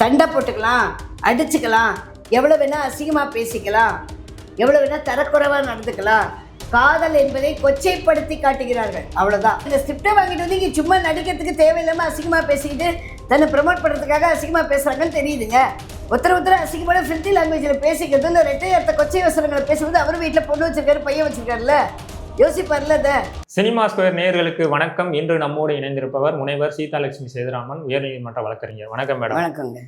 சண்டை போட்டுக்கலாம் அடிச்சுக்கலாம் எவ்வளோ வேணால் அசிங்கமாக பேசிக்கலாம் எவ்வளோ வேணால் தரக்குறைவாக நடந்துக்கலாம். காதல் என்பதை கொச்சைப்படுத்தி காட்டுகிறார்கள். அவ்வளோதான் இந்த ஸ்கிரிப்டை வாங்கிட்டு வந்து இங்கே சும்மா நடிக்கிறதுக்கு தேவையில்லாமல் அசிங்கமாக பேசிக்கிட்டு தன்னை ப்ரமோட் பண்ணுறதுக்காக அசிங்கமாக பேசுகிறாங்கன்னு தெரியுதுங்க. ஒருத்தர் ஒருத்தர் அசிங்கமான ஃபில்த்தி லாங்குவேஜில் பேசிக்கிறது இந்த ரெட்டையர்த்த கொச்சை வசனங்களை பேசும்போது அவர் வீட்டில் பொண்ணு வச்சுருக்காரு பையன் வச்சுருக்காருல்ல. யோசிப்பார்ல சினிமா ஸ்கொயர் நேயர்களுக்கு வணக்கம். இன்று நம்மோடு இணைந்திருப்பவர் முனைவர் சீதாலட்சுமி சேதுராமன் உயர்நீதிமன்ற வழக்கறிஞர். வணக்கம் மேடம். வணக்கங்க.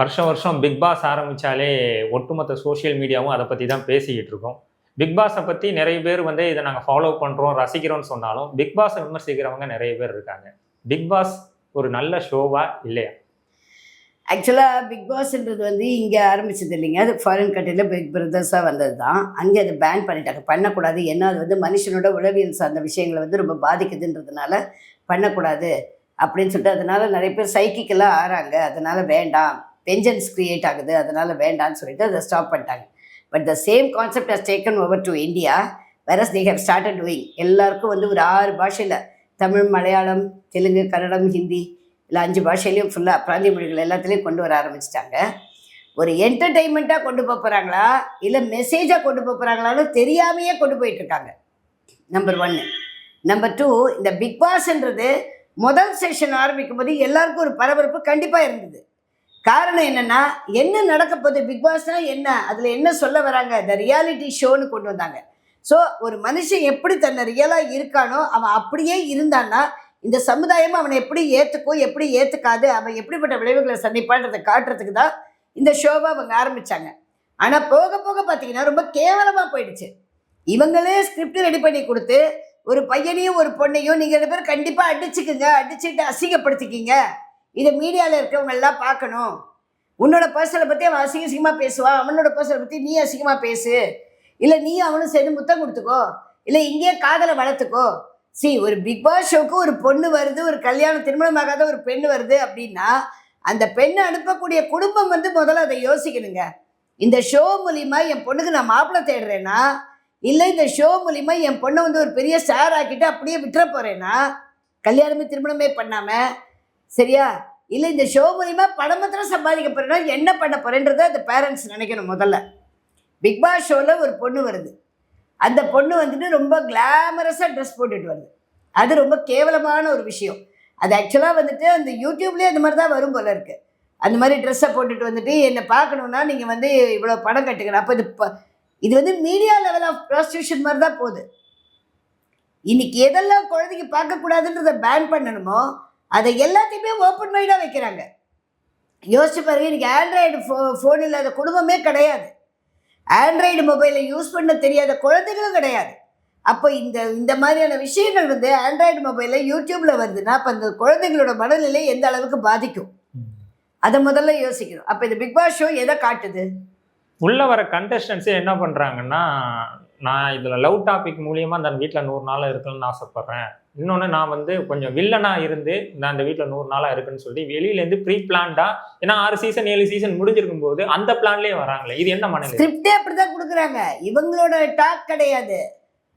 வருஷம் வருஷம் பிக் பாஸ் ஆரம்பிச்சாலே ஒட்டுமொத்த சோஷியல் மீடியாவும் அதை பற்றி தான் பேசிக்கிட்டு இருக்கோம். பிக் பாஸை பற்றி நிறைய பேர் வந்து இதை நாங்கள் ஃபாலோ பண்ணுறோம் ரசிக்கிறோம்னு சொன்னாலும் பிக் பாஸை விமர்சிக்கிறவங்க நிறைய பேர் இருக்காங்க. பிக் பாஸ் ஒரு நல்ல ஷோவா இல்லையா? ஆக்சுவலாக பிக் பாஸ்ன்றது வந்து இங்கே ஆரம்பிச்சது இல்லைங்க. அது ஃபாரின் கண்ட்ரியில் பிக் பிரதர்ஸாக வந்தது தான் அங்கே அதை பேன் பண்ணிட்டாங்க. பண்ணக்கூடாது. ஏன்னா அது வந்து மனுஷனோட உளவியல் சார்ந்த விஷயங்களை வந்து ரொம்ப பாதிக்குதுன்றதுனால பண்ணக்கூடாது அப்படின்னு சொல்லிட்டு அதனால நிறைய பேர் சைக்கிக்கெல்லாம் ஆறாங்க. அதனால் வேண்டாம். வெஞ்சன்ஸ் க்ரியேட் ஆகுது. அதனால் வேண்டாம்னு சொல்லிட்டு அதை ஸ்டாப் பண்ணிட்டாங்க. But the same concept has taken over to India whereas they have started doing எல்லாருக்கும் வந்து ஒரு ஆறு பாஷையில் தமிழ் மலையாளம் தெலுங்கு கன்னடம் ஹிந்தி இல்லை அஞ்சு பாஷையிலையும் ஃபுல்லாக பிராந்திய மொழிகள் எல்லாத்துலேயும் கொண்டு வர ஆரம்பிச்சிட்டாங்க. ஒரு என்டர்டெயின்மெண்ட்டாக கொண்டு போக போகிறாங்களா இல்லை மெசேஜாக கொண்டு போகிறாங்களான்னு தெரியாமையே கொண்டு போயிட்டுருக்காங்க நம்பர் ஒன்று நம்பர் டூ இந்த பிக் பாஸ்ன்றது முதல் செஷன் ஆரம்பிக்கும் போது எல்லாருக்கும் ஒரு பரபரப்பு கண்டிப்பாக இருந்தது. காரணம் என்னென்னா என்ன நடக்க போகுது பிக் பாஸ்னால் என்ன? அதில் என்ன சொல்ல வராங்க? இந்த ரியாலிட்டி ஷோன்னு கொண்டு வந்தாங்க. ஸோ ஒரு மனுஷன் எப்படி தன்னை ரியலாக இருக்கானோ அவன் அப்படியே இருந்தான்னா இந்த சமுதாயம் அவனை எப்படி ஏற்றுக்கும் எப்படி ஏற்றுக்காது அவன் எப்படிப்பட்ட விளைவுகளை சந்திப்பான்றதை காட்டுறதுக்கு தான் இந்த ஷோவை அவங்க ஆரம்பித்தாங்க ஆனால் போக போக பார்த்தீங்கன்னா ரொம்ப கேவலமாக போயிடுச்சு. இவங்களே ஸ்கிரிப்ட் ரெடி பண்ணி கொடுத்து ஒரு பையனையும் ஒரு பொண்ணையும் நீங்கள் ரெண்டு பேரும் கண்டிப்பாக அடிச்சுக்குங்க அடிச்சுட்டு அசிங்கப்படுத்திக்கிங்க. இதை மீடியாவில் இருக்கிறவங்க எல்லாம் பார்க்கணும். உன்னோட பர்சனை பற்றி அவன் அசிங்க அசிங்கமாக பேசுவான் அவனோட பர்சனை பற்றி நீ அசிங்கமாக பேசு. இல்லை நீ அவனும் சேர்ந்து முத்தம் கொடுத்துக்கோ. இல்லை இங்கேயே காதலை வளர்த்துக்கோ. சி ஒரு பிக் பாஸ் ஷோக்கு ஒரு பொண்ணு வருது ஒரு கல்யாணம் திருமணமாகாத ஒரு பெண் வருது அப்படின்னா அந்த பெண்ணை அனுப்பக்கூடிய குடும்பம் வந்து முதல்ல அதை யோசிக்கணுங்க. இந்த ஷோ மூலிமா என் பொண்ணுக்கு நான் மாப்பிள்ளை தேடுறேன்னா இல்லை இந்த ஷோ மூலிமா என் பொண்ணை வந்து ஒரு பெரிய ஸ்டார் ஆக்கிட்டு அப்படியே விட்டுற போகிறேன்னா கல்யாணமே திருமணமே பண்ணாமல் சரியா? இல்லை இந்த ஷோ மூலிமா பணம் மாத்திரம் சம்பாதிக்க போகிறேன்னா என்ன பண்ண போகிறேன்றதை அந்த பேரண்ட்ஸ் நினைக்கணும் முதல்ல. பிக் பாஸ் ஷோவில் ஒரு பொண்ணு வருது. அந்த பொண்ணு வந்துட்டு ரொம்ப கிளாமரஸாக ட்ரெஸ் போட்டுட்டு வருது. அது ரொம்ப கேவலமான ஒரு விஷயம். அது ஆக்சுவலாக வந்துட்டு அந்த யூடியூப்லேயே அந்த மாதிரி தான் வரும் போல இருக்குது அந்த மாதிரி ட்ரெஸ்ஸை போட்டுட்டு வந்துட்டு என்னை பார்க்கணுன்னா நீங்கள் வந்து இவ்வளோ பணம் கட்டுக்கணும் அப்போ இது ப- இது வந்து மீடியா லெவல் ஆஃப் ப்ராஸ்டியூஷன் மாதிரி தான் போகுது. இன்னைக்கு எதெல்லாம் குழந்தைங்க பார்க்கக்கூடாதுன்றதை பேன் பண்ணணுமோ அதை எல்லாத்தையுமே ஓப்பன் மைண்டாக வைக்கிறாங்க. யோசிச்சு பாருங்க இன்னைக்கு ஆண்ட்ராய்டு ஃபோ ஃபோன் இல்லாத குடும்பமே கிடையாது. ஆண்ட்ராய்டு மொபைலை யூஸ் பண்ண தெரியாத குழந்தைகளும் கிடையாது. அப்போ இந்த இந்த மாதிரியான விஷயங்கள் வந்து ஆண்ட்ராய்டு மொபைலில் யூடியூப்பில் வருதுன்னா அப்போ அந்த குழந்தைங்களோட மனநிலை எந்த அளவுக்கு பாதிக்கும்? அதை முதல்ல யோசிக்கணும். அப்போ இந்த பிக் பாஸ் ஷோ எதை காட்டுது? உள்ள வர கண்டஸ்டன்ஸே என்ன பண்ணுறாங்கன்னா நான் இதில் லவ் டாபிக் மூலியமாக அந்த வீட்டில் நூறு நாளாக இருக்கணும்னு ஆசைப்பட்றேன். இன்னொன்று நான் வந்து கொஞ்சம் வில்லனா இருந்து நான் அந்த வீட்டில் நூறு நாளாக இருக்குன்னு சொல்லி வெளியிலேருந்து ப்ரீ பிளான்டாக ஏன்னா ஆறு சீசன் ஏழு சீசன் முடிஞ்சிருக்கும் போது அந்த பிளான்லேயே வராங்களே இது என்ன மனநிலை? ஸ்கிரிப்டே அப்படிதான் கொடுக்குறாங்க. இவங்களோட டாக் கிடையாது.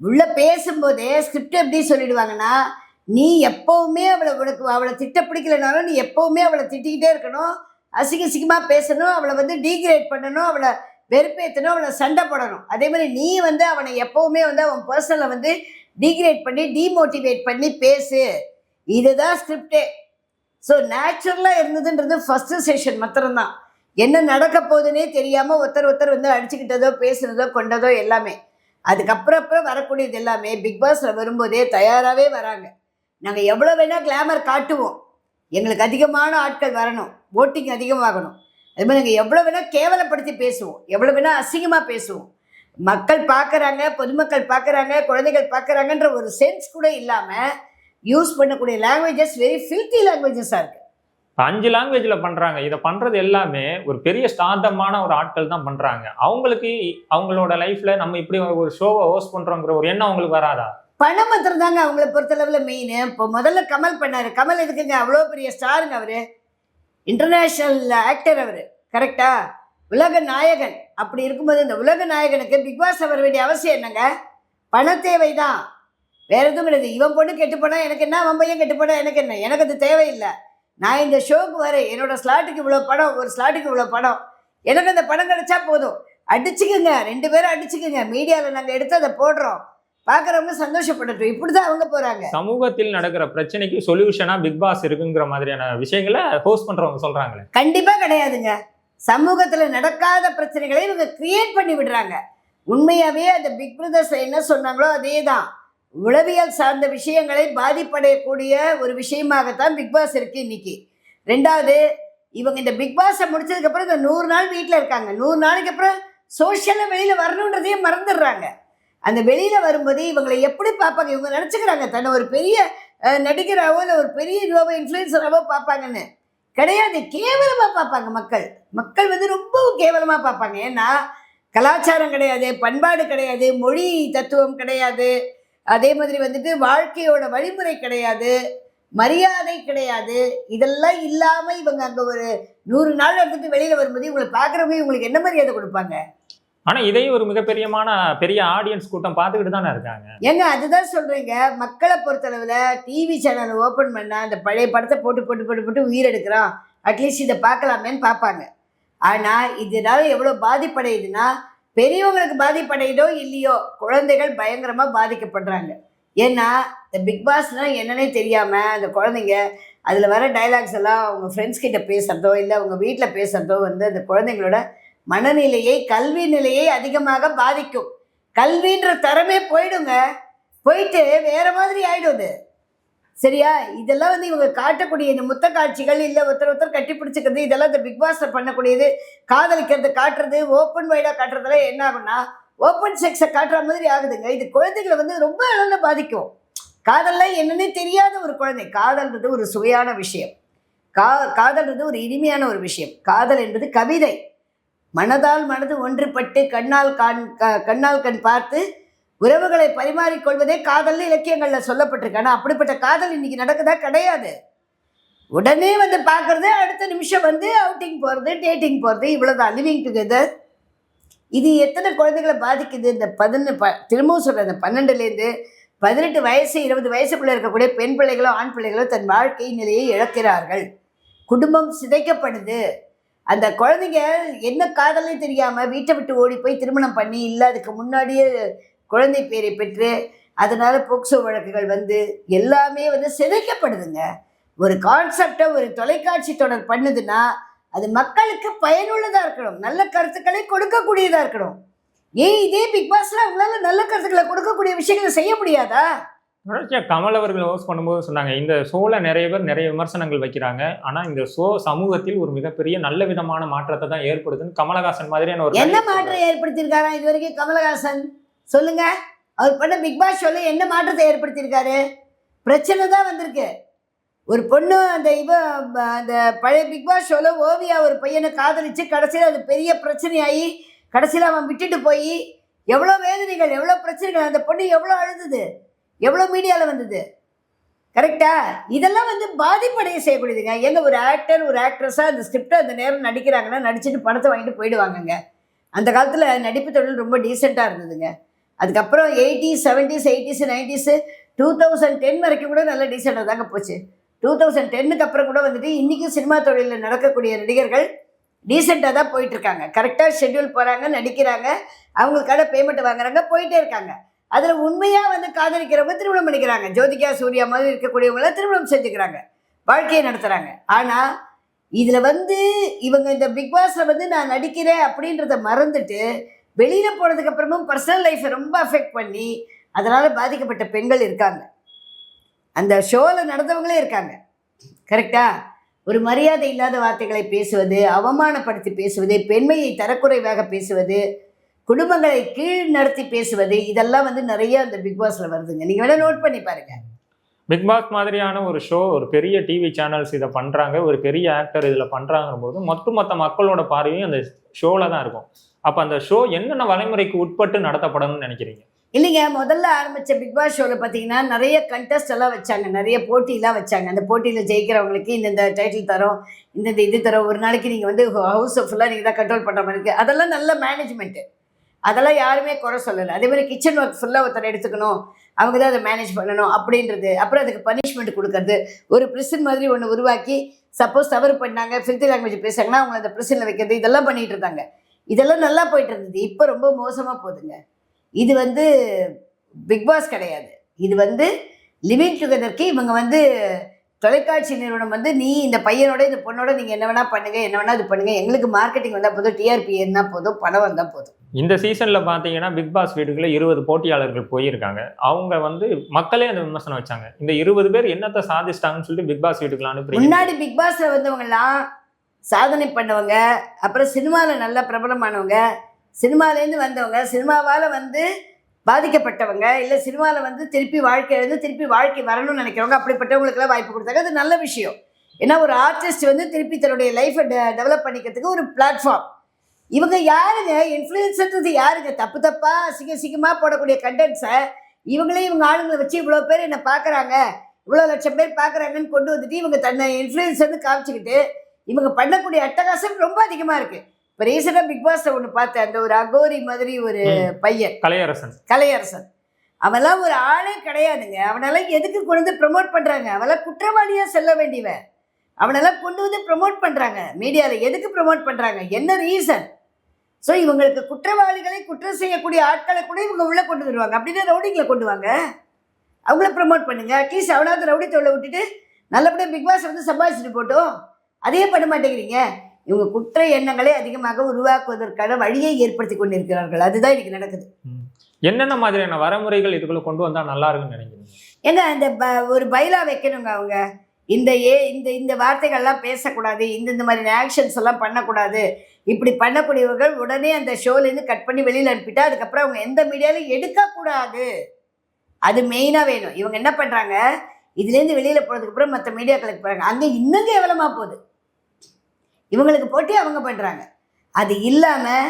உள்ள பேசும்போதே ஸ்கிரிப்ட் எப்படி சொல்லிடுவாங்கன்னா நீ எப்போவுமே அவளை உனக்கு அவளை திட்ட பிடிக்கலனாலும் நீ எப்போவுமே அவளை திட்டிக்கிட்டே இருக்கணும். அசிங்க அசிங்கமாக பேசணும். அவளை வந்து டீக்ரேட் பண்ணணும். அவளை வெறுப்பேற்றணும் அவனை சண்டை போடணும். அதே மாதிரி நீ வந்து அவனை எப்போவுமே வந்து அவன் பர்சனலை வந்து டிகிரேட் பண்ணி டீமோட்டிவேட் பண்ணி பேசு. இதுதான் ஸ்கிரிப்டே ஸோ நேச்சுரலாக இருந்ததுன்றது ஃபஸ்ட்டு செஷன் மாத்திரம்தான். என்ன நடக்க போகுதுன்னே தெரியாமல் ஒருத்தர் ஒருத்தர் வந்து அடிச்சுக்கிட்டதோ பேசுனதோ கொண்டதோ எல்லாமே. அதுக்கப்புறம் அப்புறம் வரக்கூடியது எல்லாமே. பிக் பாஸில் வரும்போதே தயாராகவே வராங்க. நாங்கள் எவ்வளோ வேணால் கிளாமர் காட்டுவோம். எங்களுக்கு அதிகமான ஆட்கள் வரணும். ஓட்டிங் அதிகமாகணும். அது மாதிரி நாங்கள் எவ்வளோ வேணால் கேவலப்படுத்தி பேசுவோம். எவ்வளோ வேணால் அசிங்கமாக பேசுவோம். மக்கள் பார்க்குறாங்க பொதுமக்கள் பார்க்குறாங்க குழந்தைகள் பார்க்குறாங்கன்ற ஒரு சென்ஸ் கூட இல்லாமல் யூஸ் பண்ணக்கூடிய லாங்குவேஜஸ் வெரி ஃபில்த்தி லாங்குவேஜஸாக இருக்குது அஞ்சு லாங்குவேஜ்ல பண்றாங்க. இதை பண்றது எல்லாமே ஒரு பெரிய ஸ்டார்டமான ஒரு ஆட்கள் தான் பண்றாங்க. அவங்களுக்கு அவங்களோட லைஃப்ல நம்ம இப்படி ஒரு ஷோவை ஹோஸ்ட் பண்றோங்கிற ஒரு எண்ணம் அவங்களுக்கு வராதா? பணம் மாத்திரம் தாங்க அவங்கள பொறுத்தளவில் மெயின் இப்போ முதல்ல கமல் பண்ணார். கமல் எதுக்குங்க? அவ்வளோ பெரிய ஸ்டாருங்க அவர். இன்டர்நேஷ்னல் ஆக்டர் அவர். கரெக்டா உலக நாயகன். அப்படி இருக்கும்போது இந்த உலக நாயகனுக்கு பிக் பாஸ் வர வேண்டிய அவசியம் என்னங்க? பண தேவை தான் வேற எதுவும் கிடையாது. இவன் பொண்ணு கெட்டு போனால் எனக்கு என்ன? அவன் பையன் கெட்டு போனால் எனக்கு என்ன? எனக்கு அது தேவையில்லை. நான் இந்த ஷோக்கு வரேன். என்னோட ஸ்லாட்டுக்கு இவ்வளோ படம் ஒரு ஸ்லாட்டுக்கு இவ்வளோ படம் எனக்கு அந்த படம் கிடைச்சா போதும். அடிச்சுக்குங்க. ரெண்டு பேரும் அடிச்சுக்குங்க. மீடியாவில் நாங்கள் எடுத்து அதை போடுறோம். பார்க்குறவங்க சந்தோஷப்படட்டும். இப்படி தான் அவங்க போகிறாங்க சமூகத்தில் நடக்கிற பிரச்சனைக்கு சொல்யூஷனா பிக் பாஸ் இருக்குங்கிற மாதிரியான விஷயங்களை ஹோஸ்ட் பண்றவங்க சொல்றாங்களே. கண்டிப்பாக கிடையாதுங்க. சமூகத்தில் நடக்காத பிரச்சனைகளை இவங்க கிரியேட் பண்ணி விடுறாங்க. உண்மையாகவே அந்த பிக் பிரதர்ஸ் என்ன சொன்னாங்களோ அதே தான் உளவியல் சார்ந்த விஷயங்களை பாதிப்படையக்கூடிய ஒரு விஷயமாகத்தான் பிக் பாஸ் இருக்கு இன்னைக்கு. ரெண்டாவது இவங்க இந்த பிக் பாஸை முடிச்சதுக்கப்புறம் இந்த நூறு நாள் வீட்டில் இருக்காங்க. நூறு நாளைக்கு அப்புறம் சோஷியலாக வெளியில் வரணுன்றதையே மறந்துடுறாங்க. அந்த வெளியில் வரும்போது இவங்களை எப்படி பார்ப்பாங்க? இவங்க நினச்சிக்கிறாங்க தன்னை ஒரு பெரிய நடிகராகவோ இல்லை ஒரு பெரிய இதுவாவோ இன்ஃப்ளூயன்சராகவோ பார்ப்பாங்கன்னு. கிடையாது கேவலமாக பார்ப்பாங்க மக்கள். மக்கள் வந்து ரொம்ப கேவலமாக பார்ப்பாங்க. ஏன்னா கலாச்சாரம் கிடையாது பண்பாடு கிடையாது மொழி தத்துவம் கிடையாது. அதே மாதிரி வந்துட்டு வாழ்க்கையோட வழிமுறை கிடையாது மரியாதை கிடையாது. இதெல்லாம் இல்லாமல் இவங்க அங்கே ஒரு நூறு நாள் எடுத்துட்டு வெளியில் வரும்போது இவங்களை பார்க்குறவங்க இவங்களுக்கு என்ன மரியாதை கொடுப்பாங்க? ஆனா இதையும் ஒரு மிகப்பெரியமான பெரிய ஆடியன்ஸ் கூட்டம் பார்த்துக்கிட்டு தானே இருக்காங்க. ஏங்க அதுதான் சொல்கிறீங்க மக்களை பொறுத்தளவில் டிவி சேனல் ஓப்பன் பண்ணால் அந்த பழைய படத்தை போட்டு போட்டு போட்டு போட்டு உயிர் அட்லீஸ்ட் இதை பார்க்கலாமேன்னு பார்ப்பாங்க. ஆனால் இதனால எவ்வளோ பாதிப்படையுதுன்னா பெரியவங்களுக்கு பாதிப்படையுதோ இல்லையோ குழந்தைகள் பயங்கரமாக பாதிக்கப்படுறாங்க. ஏன்னா இந்த பிக் பாஸ்னால் என்னன்னே தெரியாமல் அந்த குழந்தைங்க அதில் வர டைலாக்ஸ் எல்லாம் அவங்க ஃப்ரெண்ட்ஸ் கிட்ட பேசுகிறதோ இல்லை அவங்க வீட்டில் பேசுகிறதோ வந்து அந்த குழந்தைங்களோட மனநிலையை கல்வி நிலையை அதிகமாக பாதிக்கும். கல்வின்ற தரமே போயிடுங்க. போயிட்டு வேற மாதிரி ஆயிடுது சரியா? இதெல்லாம் வந்து இவங்க காட்டக்கூடிய இந்த முத்த காட்சிகள் இல்லை ஒருத்தர் ஒருத்தர் கட்டி பிடிச்சிக்கிறது இதெல்லாம் இந்த பிக் பாஸ்ல பண்ணக்கூடியது காதலிக்கிறது காட்டுறது ஓப்பன் வைடாக காட்டுறதுலாம் என்ன ஆகும்னா ஓப்பன் செக்ஸை காட்டுற மாதிரி ஆகுதுங்க. இது குழந்தைகளை வந்து ரொம்ப அளவில் பாதிக்கும். காதல்லாம் என்னன்னே தெரியாத ஒரு குழந்தை. காதல்ன்றது ஒரு சுவையான விஷயம். கா காதல்ன்றது ஒரு இனிமையான ஒரு விஷயம். காதல் என்பது கவிதை. மனதால் மனது ஒன்றுபட்டு கண்ணால் கண் க- கண்ணால் கண் பார்த்து உறவுகளை பரிமாறிக்கொள்வதே காதல் இலக்கியங்களில் சொல்லப்பட்டிருக்கு. ஆனால் அப்படிப்பட்ட காதல் இன்னைக்கு நடக்குதா? கிடையாது. உடனே வந்து பார்க்குறது அடுத்த நிமிஷம் வந்து அவுட்டிங் போகிறது டேட்டிங் போகிறது இவ்வளோதான் லிவிங் டுகெதர் இது எத்தனை குழந்தைகளை பாதிக்குது? இந்த பதினொன்று ப திரும்பவும் சொல்கிறேன் இந்த பன்னெண்டுலேருந்து பதினெட்டு வயசு இருபது வயசுக்குள்ளே இருக்கக்கூடிய பெண் பிள்ளைகளோ ஆண் பிள்ளைகளோ தன் வாழ்க்கை நிலையை இழக்கிறார்கள். குடும்பம் சிதைக்கப்படுது. அந்த குழந்தைங்க என்ன காதலே தெரியாமல் வீட்டை விட்டு ஓடி போய் திருமணம் பண்ணி இல்லை அதுக்கு முன்னாடியே குழந்தை பேரை பெற்று அதனால் போக்சோ வழக்குகள் வந்து எல்லாமே வந்து சிதைக்கப்படுதுங்க. ஒரு கான்செப்டை ஒரு தொலைக்காட்சி தொடர் பண்ணுதுன்னா அது மக்களுக்கு பயனுள்ளதாக இருக்கணும். நல்ல கருத்துக்களை கொடுக்கக்கூடியதாக இருக்கணும். ஏன் இதே பிக் பாஸ்ல அவங்களால நல்ல கருத்துக்களை கொடுக்கக்கூடிய விஷயங்களை செய்ய முடியாதா? தொடர்ச்சியா கமல் அவர்கள் ஹோஸ்ட் பண்ணும்போது சொன்னாங்க இந்த ஷோல நிறைய பேர் நிறைய விமர்சனங்கள் வைக்கிறாங்க. ஆனா இந்த ஷோ சமூகத்தில் ஒரு மிகப்பெரிய நல்ல விதமான மாற்றத்தை தான் ஏற்படுதுன்னு கமலஹாசன் மாதிரியான ஒரு என்ன மாற்றம் ஏற்படுத்தியிருக்காரா? இது வரைக்கும் கமலஹாசன் சொல்லுங்க. அவர் பண்ண பிக் பாஸ் ஷோல என்ன மாற்றத்தை ஏற்படுத்தியிருக்காரு? பிரச்சனை தான் வந்திருக்கு. ஒரு பொண்ணு அந்த இவ அந்த பழைய பிக் பாஸ் ஷோல ஓவியா ஒரு பையனை காதலிச்சு கடைசியில் அது பெரிய பிரச்சனையாகி கடைசியில் அவன் விட்டுட்டு போய் எவ்வளோ வேதனைகள் எவ்வளோ பிரச்சனைகள் அந்த பொண்ணு எவ்வளோ அழுதுது? எவ்வளோ மீடியாவில் வந்தது? கரெக்டா இதெல்லாம் வந்து பாதிப்படைய செய்யக்கூடியதுங்க. எங்க ஒரு ஆக்டர் ஒரு ஆக்ட்ரஸாக அந்த ஸ்கிரிப்டை அந்த நேரம் நடிக்கிறாங்கன்னா நடிச்சுட்டு பணத்தை வாங்கிட்டு போயிடுவாங்கங்க. அந்த காலத்தில் நடிப்பு தொழில் ரொம்ப டீசெண்டாக இருந்ததுங்க. அதுக்கப்புறம் eighties seventies eighties nineties two thousand ten வரைக்கும் கூட நல்ல டீசெண்டாக தாங்க போச்சு. டூ தௌசண்ட் டென்னுக்கு அப்புறம் கூட வந்துட்டு இன்றைக்கும் சினிமா தொழிலில் நடக்கக்கூடிய நடிகர்கள் டீசெண்டாக தான் போயிட்டுருக்காங்க கரெக்டாக ஷெட்யூல் போகிறாங்க நடிக்கிறாங்க. அவங்களுக்கான பேமெண்ட் வாங்குறாங்க போயிட்டே இருக்காங்க. அதில் உண்மையாக வந்து காதலிக்கிறவங்க திருமணம் பண்ணிக்கிறாங்க. ஜோதிகா சூர்யா மாதிரி இருக்கக்கூடியவங்கள திருமணம் செஞ்சுக்கிறாங்க. வாழ்க்கையை நடத்துகிறாங்க ஆனால் இதில் வந்து இவங்க இந்த பிக் பாஸில் வந்து நான் நடிக்கிறேன் அப்படின்றத மறந்துட்டு வெளியில் போனதுக்கு அப்புறமும் பர்சனல் லைஃப்பை ரொம்ப அஃபெக்ட் பண்ணி அதனால் பாதிக்கப்பட்ட பெண்கள் இருக்காங்க. அந்த ஷோவில் நடந்தவங்களே இருக்காங்க. கரெக்டாக ஒரு மரியாதை இல்லாத வார்த்தைகளை பேசுவது அவமானப்படுத்தி பேசுவது பெண்மையை தரக்குறைவாக பேசுவது குடும்பங்களை கீழ் நடத்தி பேசுவது இதெல்லாம் வந்து நிறைய அந்த பிக் பாஸ்ல வருதுங்க. நீங்க வேணா நோட் பண்ணி பாருங்க. பிக் பாஸ் மாதிரியான ஒரு ஷோ ஒரு பெரிய டிவி சேனல்ஸ் இதை பண்றாங்க. ஒரு பெரிய ஆக்டர் இதுல பண்றாங்க போது மொத்த மொத்த மக்களோட பார்வையும் அந்த ஷோல தான் இருக்கும். அப்ப அந்த ஷோ என்னென்ன வழிமுறைக்கு உட்பட்டு நடத்தப்படணும்னு நினைக்கிறீங்க? இல்லைங்க முதல்ல ஆரம்பிச்ச பிக் பாஸ் ஷோவில் பார்த்தீங்கன்னா நிறைய கண்டெஸ்ட் எல்லாம் வச்சாங்க. நிறைய போட்டியெல்லாம் வச்சாங்க. அந்த போட்டியில் ஜெயிக்கிறவங்களுக்கு இந்தந்த டைட்டில் தரோம் இந்தந்த இது தரோம். ஒரு நாளைக்கு நீங்கள் வந்து ஹவுஸை ஃபுல்லாக நீங்கள் தான் கண்ட்ரோல் பண்ணுற மாதிரி இருக்குது அதெல்லாம் நல்ல மேனேஜ்மெண்ட்டு அதெல்லாம் யாருமே குறை சொல்லலை. அதே மாதிரி கிச்சன் ஒர்க் ஃபுல்லாக ஒருத்தர் எடுத்துக்கணும். அவங்க தான் அதை மேனேஜ் பண்ணணும் அப்படின்றது. அப்புறம் அதுக்கு பனிஷ்மெண்ட் கொடுக்கறது. ஒரு ப்ரிசன் மாதிரி ஒன்று உருவாக்கி சப்போஸ் தவறு பண்ணாங்க ஃபிஃப்த் லாங்குவேஜ் பேசுறாங்கன்னா அவங்க அந்த ப்ரிசனில் வைக்கிறது இதெல்லாம் பண்ணிட்டு இருந்தாங்க. இதெல்லாம் நல்லா போயிட்டு இருந்தது. இப்போ ரொம்ப மோசமாக போகுதுங்க. இது வந்து பிக் பாஸ் கிடையாது. இது வந்து லிவிங் டுகெதருக்கு இவங்க வந்து தொலைக்காட்சி நிறுவனம் வந்து நீ இந்த பையனோட இந்த பொண்ணோட நீங்கள் என்ன வேணால் பண்ணுங்க என்ன வேணால் இது பண்ணுங்கள் எங்களுக்கு மார்க்கெட்டிங் வந்தால் போதும் டிஆர்பி இருந்தால் போதும் பணம் வந்தால் போதும். இந்த சீசனில் பார்த்தீங்கன்னா பிக் பாஸ் வீடுகளில் இருபது போட்டியாளர்கள் போயிருக்காங்க. அவங்க வந்து மக்களே அந்த விமர்சனம் வச்சாங்க. இந்த இருபது பேர் என்னத்தை சாதிச்சிட்டாங்கன்னு சொல்லிட்டு பிக் பாஸ் வீட்டுக்குள்ள அனுப்பி முன்னாடி பிக் பாஸில் வந்தவங்கலாம் சாதனை பண்ணவங்க அப்புறம் சினிமாவில் நல்ல பிரபலமானவங்க சினிமாலேருந்து வந்தவங்க சினிமாவால் வந்து பாதிக்கப்பட்டவங்க இல்லை சினிமாவில் வந்து திருப்பி வாழ்க்கை எழுந்து திருப்பி வாழ்க்கை வரணும்னு நினைக்கிறவங்க அப்படிப்பட்டவங்களுக்குலாம் வாய்ப்பு கொடுத்தாங்க. அது நல்ல விஷயம். ஏன்னா ஒரு ஆர்டிஸ்ட் வந்து திருப்பி தன்னுடைய லைஃப்பை டெவலப் பண்ணிக்கிறதுக்கு ஒரு பிளாட்ஃபார்ம் இவங்க யாருங்க? இன்ஃப்ளூயன்ஸ்ன்றது யாருங்க? தப்பு தப்பா அசிங்க அசிங்கமாக போடக்கூடிய கண்டென்ட்ஸை இவங்களே இவங்க ஆளுங்களை வச்சு இவ்வளோ பேர் என்னை பார்க்குறாங்க. இவ்வளோ லட்சம் பேர் பார்க்குறாங்கன்னு கொண்டு வந்துட்டு இவங்க தன்னை இன்ஃப்ளூயன்ஸ்னு காமிச்சிக்கிட்டு இவங்க பண்ணக்கூடிய அட்டகாசம் ரொம்ப அதிகமாக இருக்குது இப்போ ரீசெண்டாக பிக் பாஸில் ஒன்று பார்த்தேன். அந்த ஒரு அகோரி மாதிரி ஒரு. பையன். கலையரசன். கலையரசன். அவன்லாம் ஒரு ஆளே கிடையாதுங்க. அவனெல்லாம் எதுக்கு கொண்டு வந்து ப்ரமோட் பண்ணுறாங்க அவெல்லாம் குற்றவாளியாக செல்ல வேண்டியவன். அவனெல்லாம் கொண்டு வந்து ப்ரமோட் பண்ணுறாங்க மீடியாவில் எதுக்கு ப்ரமோட் பண்ணுறாங்க என்ன ரீசன் ஸோ இவங்களுக்கு குற்றவாளிகளை குற்றம் செய்யக்கூடிய ஆட்களை கூட இவங்க உள்ளே கொண்டு வருவாங்க. அப்படின்னா ரவுடிங்களை கொண்டு வாங்க. அவங்கள ப்ரமோட் பண்ணுங்க. அட்லீஸ்ட் அவனாவது ரவுடி தொழிலை விட்டுட்டு நல்லபடியாக பிக் பாஸ் வந்து சம்பாதிச்சுட்டு போட்டோம். அதையே பண்ண மாட்டேங்கிறீங்க. இவங்க குற்ற எண்ணங்களை அதிகமாக உருவாக்குவதற்கான வழியை ஏற்படுத்தி கொண்டிருக்கிறார்கள். அதுதான் இன்னைக்கு நடக்குது. என்னென்ன மாதிரியான வரமுறைகள் இதுக்குள்ள கொண்டு வந்தா நல்லா இருக்குன்னு நினைக்கிறீங்க? ஏங்க அந்த ப- ஒரு பைலா வைக்கணுங்க அவங்க. இந்த ஏ இந்த இந்த வார்த்தைகள்லாம் பேசக்கூடாது. இந்த இந்த மாதிரி ஆக்ஷன்ஸ் எல்லாம் பண்ணக்கூடாது. இப்படி பண்ணக்கூடியவர்கள் உடனே அந்த ஷோலேருந்து கட் பண்ணி வெளியில் அனுப்பிட்டா அதுக்கப்புறம் அவங்க எந்த மீடியாலையும் எடுக்கக்கூடாது. அது மெயினாக வேணும். இவங்க என்ன பண்ணுறாங்க இதுலேருந்து வெளியில் போனதுக்கு அப்புறம் மற்ற மீடியாக்களுக்கு போகிறாங்க அங்கே இன்னும் கேவலமாக போகுது. இவங்களுக்கு போட்டி அவங்க பண்ணுறாங்க அது இல்லாமல்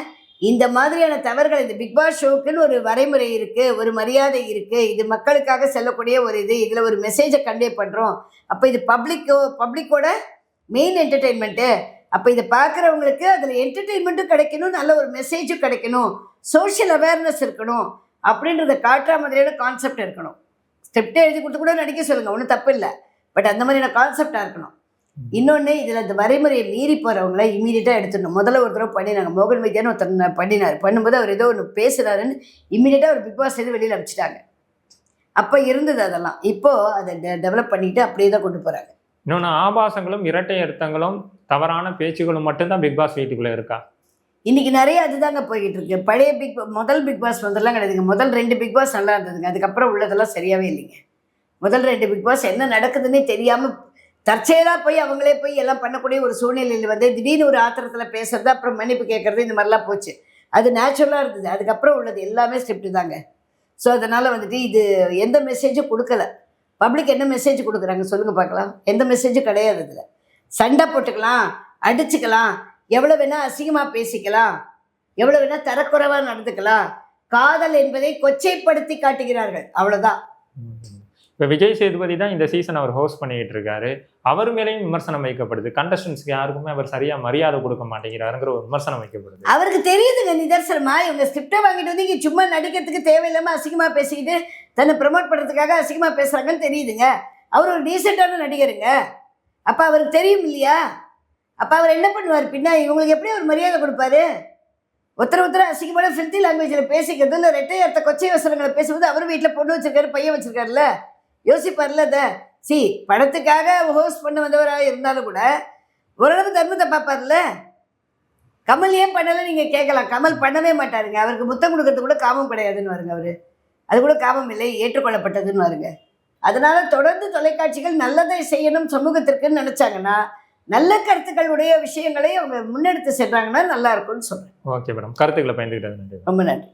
இந்த மாதிரியான தவறுகள் இந்த பிக் பாஸ் ஷோக்குன்னு ஒரு வரைமுறை இருக்குது ஒரு மரியாதை இருக்குது இது மக்களுக்காக செல்லக்கூடிய ஒரு இது. இதில் ஒரு மெசேஜை கன்வே பண்ணுறோம் அப்போ இது பப்ளிக்கோ பப்ளிக்கோட மெயின் என்டர்டெயின்மெண்ட்டு அப்போ இதை பார்க்குறவங்களுக்கு அதில் என்டர்டெயின்மெண்ட்டும் கிடைக்கணும் நல்ல ஒரு மெசேஜும் கிடைக்கணும் சோஷியல் அவேர்னஸ் இருக்கணும் அப்படின்றத காட்டுற மாதிரியான கான்செப்ட் இருக்கணும். ஸ்கிரிப்டே எழுதி கொடுத்து கூட நடிக்க சொல்லுங்கள் ஒன்றும் தப்பு இல்லை. பட் அந்த மாதிரியான கான்செப்டாக இருக்கணும். இன்னொன்று இதில் இந்த வரைமுறையை மீறி போகிறவங்கள இமீடியட்டாக எடுத்துடணும். முதல்ல ஒரு தடவை பண்ணினாங்க மோகன் வைத்தியன்னு ஒருத்தர் பண்ணினார். பண்ணும்போது அவர் ஏதோ ஒன்று பேசுகிறாருன்னு இமீடியட்டாக ஒரு பிக் பாஸ்லேருந்து வெளியில் அனுப்பிச்சிட்டாங்க. அப்போ இருந்தது அதெல்லாம். இப்போது அதை டெவலப் பண்ணிட்டு அப்படியே தான் கொண்டு போகிறாங்க இன்னொன்று ஆபாசங்களும் இரட்டை அர்த்தங்களும் தவறான பேச்சுகளும் மட்டும்தான் பிக் பாஸ் வீட்டுக்குள்ள இருக்கா? இன்னைக்கு நிறைய அதுதாங்க போய்கிட்டு இருக்கு பழைய பிக் முதல் பிக் பாஸ் வந்தெல்லாம் கிடையாதுங்க. முதல் ரெண்டு பிக் பாஸ் நல்லா இருந்ததுங்க. அதுக்கப்புறம் உள்ளதெல்லாம் சரியாவே இல்லைங்க. முதல் ரெண்டு பிக் பாஸ் என்ன நடக்குதுன்னே தெரியாமல் தற்செயலாக போய் அவங்களே போய் எல்லாம் பண்ணக்கூடிய ஒரு சூழ்நிலையில் வந்து திடீர்னு ஒரு ஆத்திரத்தில் பேசுறது அப்புறம் மன்னிப்பு கேட்கறது இந்த மாதிரிலாம் போச்சு. அது நேச்சுரலாக இருந்தது. அதுக்கப்புறம் உள்ளது எல்லாமே ஸ்கிரிப்ட் தாங்க. ஸோ அதனால் வந்துட்டு இது எந்த மெசேஜும் கொடுக்கல. பப்ளிக் என்ன மெசேஜ் கொடுக்குறாங்க சொல்லுங்கள் பார்க்கலாம். எந்த மெசேஜும் கிடையாது இதில். சண்டை போட்டுக்கலாம் அடிச்சுக்கலாம் எவ்வளோ வேணால் அசிங்கமாக பேசிக்கலாம் எவ்வளோ வேணால் தரக்குறைவாக நடந்துக்கலாம். காதல் என்பதை கொச்சைப்படுத்தி காட்டுகிறார்கள். அவ்வளோதான் இப்போ விஜய் சேதுபதி தான் இந்த சீசன் அவர் ஹோஸ்ட் பண்ணிக்கிட்டு இருக்காரு. அவர் மேலேயும் விமர்சனம் வைக்கப்படுது. கண்டஸ்டன்ஸ்க்கு யாருக்குமே அவர் சரியா மரியாதை கொடுக்க மாட்டேங்கிறாருங்கிற ஒரு விமர்சனம் வைக்கப்படுது. அவருக்கு தெரியுதுங்க நிதர்சனமா. இவங்க ஸ்கிரிப்டை வாங்கிட்டு வந்து இங்கே சும்மா நடிக்கிறதுக்கு தேவையில்லாமல் அசிங்கமாக பேசிக்கிட்டு தன்னை ப்ரமோட் பண்ணுறதுக்காக அசிங்கமாக பேசுகிறாங்கன்னு தெரியுதுங்க. அவர் ஒரு டீசெண்டான நடிகருங்க. அப்போ அவருக்கு தெரியும் இல்லையா? அப்போ அவர் என்ன பண்ணுவார் பின்னா? இவங்களுக்கு எப்படி ஒரு மரியாதை கொடுப்பாரு? ஒருத்தர் ஒருத்தர் அசிங்கமான ஃபில்த்தி லாங்குவேஜில் பேசிக்கிறது இல்லை ரெட்டை அர்த்த கொச்சை வசனங்களை பேசும்போது அவர் வீட்டில் பொண்ணு வச்சிருக்காரு பையன் வச்சிருக்காருல்ல. யோசிப்பார்ல அதை சி படத்துக்காக ஹோஸ்ட் பண்ண வந்தவராக இருந்தாலும் கூட ஓரளவு தர்மத்தை பார்ப்பார்ல? கமல் ஏன் பண்ணலை? நீங்கள் கேட்கலாம். கமல் பண்ணவே மாட்டாருங்க. அவருக்கு முத்தம் கொடுக்கறது கூட காமம் கிடையாதுன்னு வருங்க அவர். அது கூட காமம் இல்லை ஏற்றுக்கொள்ளப்பட்டதுன்னு வருங்க அதனால தொடர்ந்து தொலைக்காட்சிகள் நல்லதை செய்யணும் சமூகத்திற்குன்னு நினச்சாங்கன்னா நல்ல கருத்துக்களுடைய விஷயங்களை அவங்க முன்னெடுத்து சென்றாங்கன்னா நல்லா இருக்கும்னு சொல்கிறேன் ஓகே மேடம். கருத்துக்களை பயந்துக்கிட்டது நன்றி ரொம்ப நன்றி.